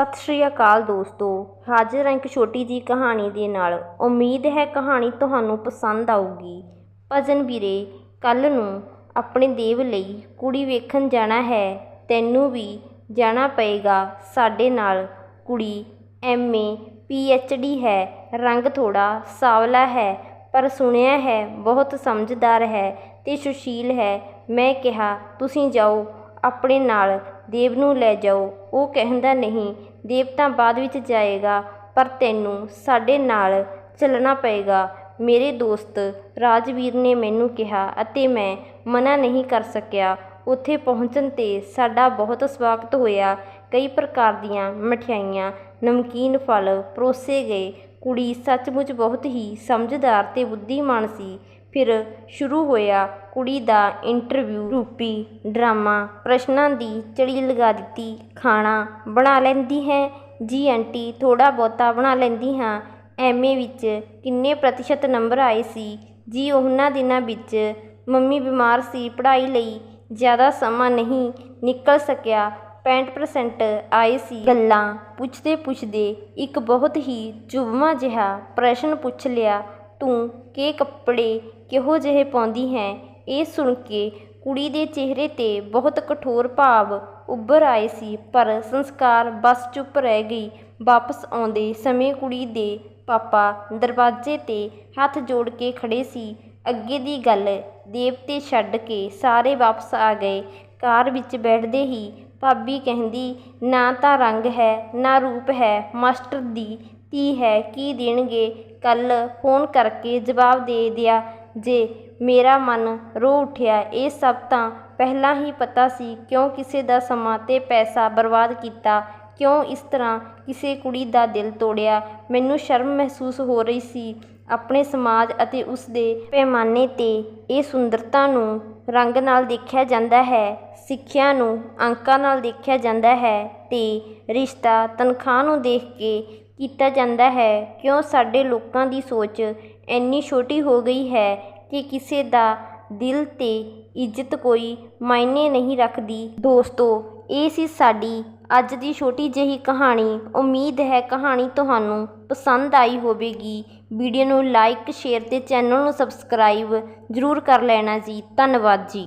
ਸਤਿ ਸ਼੍ਰੀ ਅਕਾਲ ਦੋਸਤੋ। ਹਾਜ਼ਰ ਹਾਂ ਇੱਕ ਛੋਟੀ ਜੀ ਕਹਾਣੀ ਦੇ ਨਾਲ। ਉਮੀਦ ਹੈ ਕਹਾਣੀ ਤੁਹਾਨੂੰ ਪਸੰਦ ਆਊਗੀ। ਭਜਨ ਵੀਰੇ, ਕੱਲ ਨੂੰ ਆਪਣੇ ਦੇਵ ਲਈ ਕੁੜੀ ਵੇਖਣ ਜਾਣਾ ਹੈ। ਤੈਨੂੰ ਵੀ ਜਾਣਾ ਪਏਗਾ। ਸਾਡੇ ਨਾਲ ਕੁੜੀ ਐਮਏ ਪੀਐਚਡੀ ਹੈ। ਰੰਗ ਥੋੜਾ ਸਾਵਲਾ ਹੈ, ਪਰ ਸੁਣਿਆ ਹੈ, ਬਹੁਤ ਸਮਝਦਾਰ ਹੈ ਤੇ ਸੁਸ਼ੀਲ ਹੈ। ਮੈਂ ਕਿਹਾ, ਤੁਸੀਂ ਜਾਓ, ਆਪਣੇ ਨਾਲ ਦੇਵ ਨੂੰ ਲੈ ਜਾਓ। ਉਹ ਕਹਿੰਦਾ, ਨਹੀਂ, ਦੇਵ ਤਾਂ ਬਾਅਦ ਵਿੱਚ ਜਾਏਗਾ, ਪਰ ਤੈਨੂੰ ਸਾਡੇ ਨਾਲ ਚੱਲਣਾ ਪਏਗਾ। ਮੇਰੇ ਦੋਸਤ ਰਾਜਵੀਰ ਨੇ ਮੈਨੂੰ ਕਿਹਾ ਅਤੇ ਮੈਂ ਮਨਾ ਨਹੀਂ ਕਰ ਸਕਿਆ। ਉੱਥੇ ਪਹੁੰਚਣ ਤੇ ਸਾਡਾ ਬਹੁਤ ਸਵਾਗਤ ਹੋਇਆ। ਕਈ ਪ੍ਰਕਾਰ ਦੀਆਂ ਮਠਿਆਈਆਂ, ਨਮਕੀਨ ਫਲ ਪਰੋਸੇ ਗਏ। ਕੁੜੀ ਸੱਚਮੁੱਚ ਬਹੁਤ ਹੀ ਸਮਝਦਾਰ ਤੇ ਬੁੱਧੀਮਾਨ ਸੀ। ਫਿਰ ਸ਼ੁਰੂ ਹੋਇਆ ਕੁੜੀ ਦਾ ਇੰਟਰਵਿਊ ਰੂਪੀ ਡਰਾਮਾ, ਪ੍ਰਸ਼ਨਾਂ ਦੀ ਚੜੀ ਲਗਾ ਦਿੱਤੀ, ਖਾਣਾ ਬਣਾ ਲੈਂਦੀ ਹੈ, ਜੀ ਆਂਟੀ ਥੋੜ੍ਹਾ ਬਹੁਤਾ ਬਣਾ ਲੈਂਦੀ ਹਾਂ। ਐਮਏ ਵਿੱਚ ਕਿੰਨੇ ਪ੍ਰਤੀਸ਼ਤ ਨੰਬਰ ਆਏ ਸੀ। ਜੀ ਉਹਨਾਂ ਦਿਨਾਂ ਵਿੱਚ ਮੰਮੀ ਬਿਮਾਰ ਸੀ, ਪੜ੍ਹਾਈ ਲਈ ਜ਼ਿਆਦਾ ਸਮਾਂ ਨਹੀਂ ਨਿਕਲ ਸਕਿਆ। 65% ਆਏ ਸੀ। ਗੱਲਾਂ ਪੁੱਛਦੇ ਪੁੱਛਦੇ ਇੱਕ ਬਹੁਤ ਹੀ ਚੁਭਵਾਂ ਜਿਹਾ ਪ੍ਰਸ਼ਨ ਪੁੱਛ ਲਿਆ ਤੂੰ ਕਿ ਕੱਪੜੇ ਕਿਹੋ ਜਿਹੇ ਪਾਉਂਦੀ ਹੈ? ਇਹ ਸੁਣ ਕੇ ਕੁੜੀ ਦੇ ਚਿਹਰੇ ਤੇ ਬਹੁਤ ਕਠੋਰ ਭਾਵ ਉੱਭਰ ਆਏ ਸੀ, ਪਰ ਸੰਸਕਾਰ ਬਸ ਚੁੱਪ ਰਹਿ ਗਈ। ਵਾਪਸ ਆਉਂਦੇ ਸਮੇਂ ਕੁੜੀ ਦੇ ਪਾਪਾ ਦਰਵਾਜ਼ੇ ਤੇ ਹੱਥ ਜੋੜ ਕੇ ਖੜ੍ਹੇ ਸੀ। ਅੱਗੇ ਦੀ ਗੱਲ ਦੇਵ ਤੇ ਛੱਡ ਕੇ ਸਾਰੇ ਵਾਪਸ ਆ ਗਏ। ਕਾਰ ਵਿੱਚ ਬੈਠਦੇ ਹੀ ਭਾਬੀ ਕਹਿੰਦੀ, ਨਾ ਤਾਂ ਰੰਗ ਹੈ, ਨਾ ਰੂਪ ਹੈ, ਮਾਸਟਰ ਦੀ ਧੀ ਹੈ, ਕੀ ਦੇਣਗੇ? ਕੱਲ੍ਹ ਫੋਨ ਕਰਕੇ ਜਵਾਬ ਦੇ ਦਿਆ, ਜੇ ਮੇਰਾ ਮਨ ਰੋ ਉੱਠਿਆ, ਇਹ ਸਭ ਤਾਂ ਪਹਿਲਾਂ ਹੀ ਪਤਾ ਸੀ, ਕਿਉਂ ਕਿਸੇ ਦਾ ਸਮਾਂ ਤੇ ਪੈਸਾ ਬਰਬਾਦ ਕੀਤਾ, ਕਿਉਂ ਇਸ ਤਰ੍ਹਾਂ ਕਿਸੇ ਕੁੜੀ ਦਾ ਦਿਲ ਤੋੜਿਆ। ਮੈਨੂੰ ਸ਼ਰਮ ਮਹਿਸੂਸ ਹੋ ਰਹੀ ਸੀ, ਆਪਣੇ ਸਮਾਜ ਅਤੇ ਉਸ ਦੇ ਪੈਮਾਨੇ ਤੇ ਇਹ ਸੁੰਦਰਤਾ ਨੂੰ ਰੰਗ ਨਾਲ ਦੇਖਿਆ ਜਾਂਦਾ ਹੈ, ਸਿੱਖਿਆ ਨੂੰ ਅੰਕਾਂ ਨਾਲ ਦੇਖਿਆ ਜਾਂਦਾ ਹੈ ਤੇ ਰਿਸ਼ਤਾ ਤਨਖਾਹ ਨੂੰ ਦੇਖ ਕੇ ਕੀਤਾ ਜਾਂਦਾ ਹੈ। ਕਿਉਂ ਸਾਡੇ ਲੋਕਾਂ ਦੀ ਸੋਚ ਇੰਨੀ ਛੋਟੀ ਹੋ ਗਈ ਹੈ ਕਿ ਕਿਸੇ ਦਾ ਦਿਲ ਤੇ ਇੱਜ਼ਤ ਕੋਈ ਮਾਇਨੇ ਨਹੀਂ ਰੱਖਦੀ। ਦੋਸਤੋ, ਇਹ ਸੀ ਸਾਡੀ ਅੱਜ ਦੀ ਛੋਟੀ ਜਿਹੀ ਕਹਾਣੀ। ਉਮੀਦ ਹੈ ਕਹਾਣੀ ਤੁਹਾਨੂੰ ਪਸੰਦ ਆਈ ਹੋਵੇਗੀ। ਵੀਡੀਓ ਨੂੰ ਲਾਈਕ, ਸ਼ੇਅਰ ਅਤੇ ਚੈਨਲ ਨੂੰ ਸਬਸਕ੍ਰਾਈਬ ਜ਼ਰੂਰ ਕਰ ਲੈਣਾ ਜੀ। ਧੰਨਵਾਦ ਜੀ।